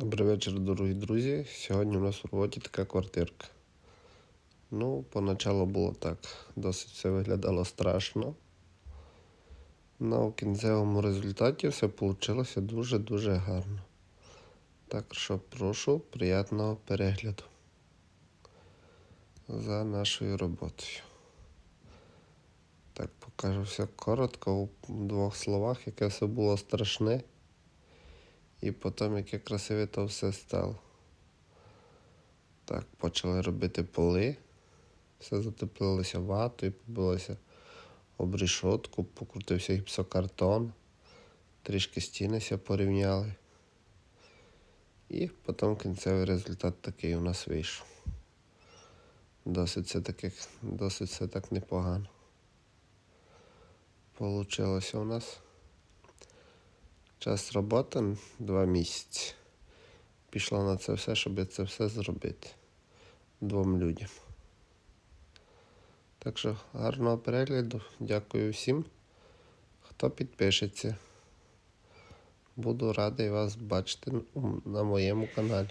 Добрий вечір, дорогі друзі. Сьогодні у нас в роботі така квартирка. Ну, поначалу було так, досить все виглядало страшно. Но в кінцевому результаті все вийшло дуже-дуже гарно. Так що прошу приятного перегляду за нашою роботою. Так, покажу все коротко у двох словах, яке все було страшне. І потім яке красиве то все стало. Так, почали робити поли. Все затеплилося ватою, побилося об решетку, покрутився гіпсокартон, трішки стінися порівняли. І потім кінцевий результат такий у нас вийшов. Досить все таки, досить все так непогано. Получилося у нас. Час роботи два місяці. Пішло на це все, щоб це все зробити двом людям. Так що гарного перегляду. Дякую всім, хто підпишеться. Буду радий вас бачити на моєму каналі.